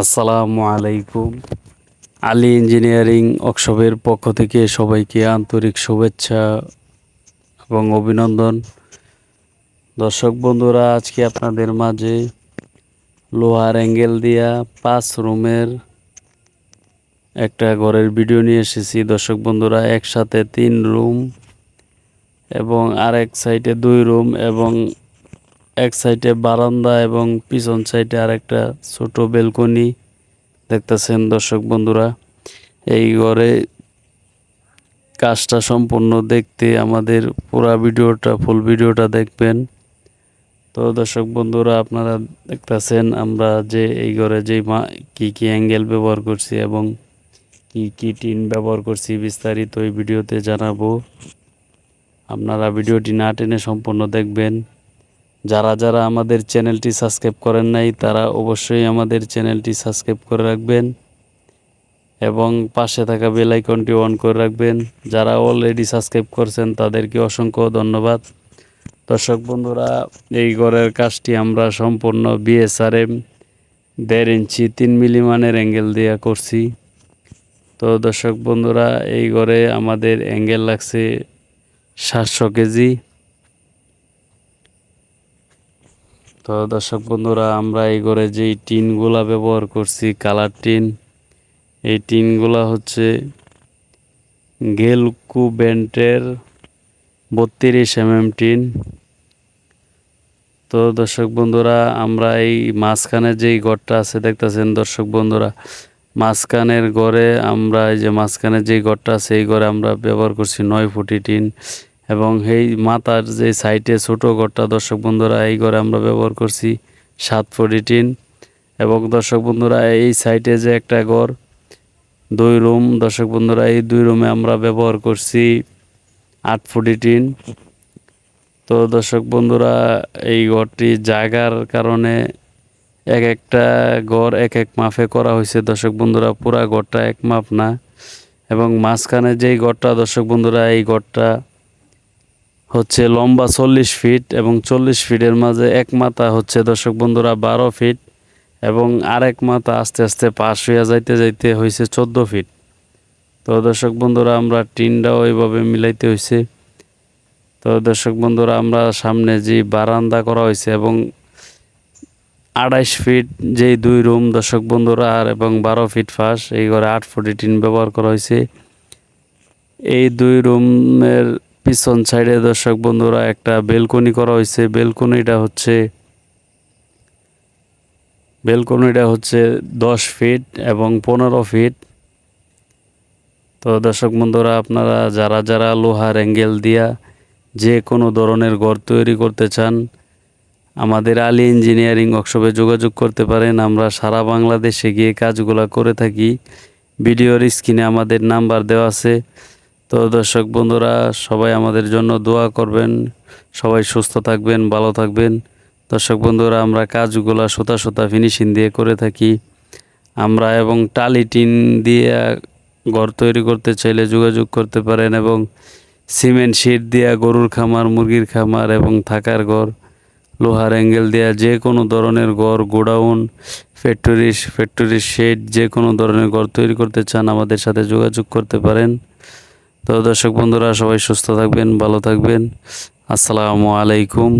আসসালামু আলাইকুম। আলী ইঞ্জিনিয়ারিং ওয়ার্কশপের পক্ষ থেকে সবাইকে আন্তরিক শুভেচ্ছা এবং অভিনন্দন। দর্শক বন্ধুরা, আজকে আপনাদের মাঝে লোহার অ্যাঙ্গেল দিয়া পাঁচ রুমের একটা ঘরের ভিডিও নিয়ে এসেছি। দর্শক বন্ধুরা, একসাথে তিন রুম এবং আরেক সাইডে দুই রুম এবং এক সাইডে বারান্দা এবং পিছন সাইডে আরেকটা ছোট বেলকনি দেখতেছেন দর্শক বন্ধুরা। এই ঘরে কাজটা সম্পূর্ণ দেখতে আমাদের পুরা ভিডিওটা, ফুল ভিডিওটা দেখবেন। তো দর্শক বন্ধুরা, আপনারা দেখতেছেন আমরা যে এই ঘরে যে মা, কী কী অ্যাঙ্গেল ব্যবহার করছি এবং কি কি টিন ব্যবহার করছি বিস্তারিত এই ভিডিওতে জানাব। আপনারা ভিডিওটি না টেনে সম্পূর্ণ দেখবেন। যারা যারা আমাদের চ্যানেলটি সাবস্ক্রাইব করেন নাই, তারা অবশ্যই আমাদের চ্যানেলটি সাবস্ক্রাইব করে রাখবেন এবং পাশে থাকা বেল আইকনটি অন করে রাখবেন। যারা অলরেডি সাবস্ক্রাইব করছেন, তাদেরকে অসংখ্য ধন্যবাদ। দর্শক বন্ধুরা, এই ঘরের কাজটি আমরা সম্পূর্ণ বিএসআরএম দেড় ইঞ্চি, তিন মিলিমানের অ্যাঙ্গেল দিয়ে করছি। তো দর্শক বন্ধুরা, এই ঘরে আমাদের অ্যাঙ্গেল লাগছে সাতশো কেজি। তো দর্শক বন্ধুরা, আমরা এই ঘরে যেই টিনগুলা ব্যবহার করছি, কালার টিন, এই টিনগুলা হচ্ছে গেলকু বেন্টের বত্রিশ এম এম টিন। তো দর্শক বন্ধুরা, আমরা এই মাঝখানে যেই ঘরটা আছে, দেখতেছেন দর্শক বন্ধুরা, মাঝখানের ঘরে আমরা এই যে মাঝখানে যেই ঘরটা আছে, এই ঘরে আমরা ব্যবহার করছি নয় ফুটি টিন। এবং এই মাথার যে সাইডে ছোট ঘরটা, দর্শক বন্ধুরা, এই ঘরে আমরা ব্যবহার করছি সাত ফুটি টিন এবং দর্শক বন্ধুরা, এই সাইডে যে একটা ঘর, দুই রুম, দর্শক বন্ধুরা, এই দুই রুমে আমরা ব্যবহার করছি আট ফুটি টিন তো দর্শক বন্ধুরা, এই ঘরটি জায়গার কারণে এক একটা ঘর এক এক মাপে করা হয়েছে। দর্শক বন্ধুরা, পুরা ঘরটা এক মাপ না। এবং মাঝখানে যেই ঘরটা, দর্শক বন্ধুরা, এই ঘরটা হচ্ছে লম্বা চল্লিশ ফিট এবং চল্লিশ ফিটের মাঝে এক মাথা হচ্ছে, দর্শক বন্ধুরা, বারো ফিট এবং আরেক মাথা আস্তে আস্তে পাশ হইয়া যাইতে যাইতে হয়েছে চোদ্দ ফিট। তো দর্শক বন্ধুরা, আমরা টিনটাও ওইভাবে মিলাইতে হয়েছে তো দর্শক বন্ধুরা, আমরা সামনে যে বারান্দা করা হয়েছে এবং আড়াইশ ফিট যেই দুই রুম, দর্শক বন্ধুরা, আর এবং বারো ফিট ফাঁস, এই ঘরে আট ফুটি টিন ব্যবহার করা হয়েছে এই দুই রুমের পিছন সাইডে দর্শক বন্ধুরা, একটা বেলকনি করা হয়েছে। বেলকনিটা হচ্ছে বেলকনিটা হচ্ছে দশ ফিট এবং পনেরো ফিট। তো দর্শক বন্ধুরা, আপনারা যারা যারা লোহার অ্যাঙ্গেল দিয়া যে কোনো ধরনের ঘর তৈরি করতে চান, আমাদের আলী ইঞ্জিনিয়ারিং ওয়ার্কশপে যোগাযোগ করতে পারেন। আমরা সারা বাংলাদেশে গিয়ে কাজগুলো করে থাকি। ভিডিওর স্ক্রিনে আমাদের নাম্বার দেওয়া আছে। তো দর্শক বন্ধুরা, সবাই আমাদের জন্য দোয়া করবেন, সবাই সুস্থ থাকবেন, ভালো থাকবেন। দর্শক বন্ধুরা, আমরা কাজগুলো সুতা সুতা ফিনিশিং দিয়ে করে থাকি। আমরা এবং টালি টিন দিয়ে ঘর তৈরি করতে চাইলে যোগাযোগ করতে পারেন এবং সিমেন্ট শিট দিয়া গরুর খামার, মুরগির খামার এবং থাকার ঘর, লোহার অ্যাঙ্গেল দেওয়া যে কোনো ধরনের ঘর, গোডাউন, ফ্যাক্টরি ফ্যাক্টরি শেড যে কোনো ধরনের ঘর তৈরি করতে চান আমাদের সাথে যোগাযোগ করতে পারেন। তো দর্শক বন্ধুরা সবাই সুস্থ থাকবেন ভালো থাকবেন। আসসালামু আলাইকুম।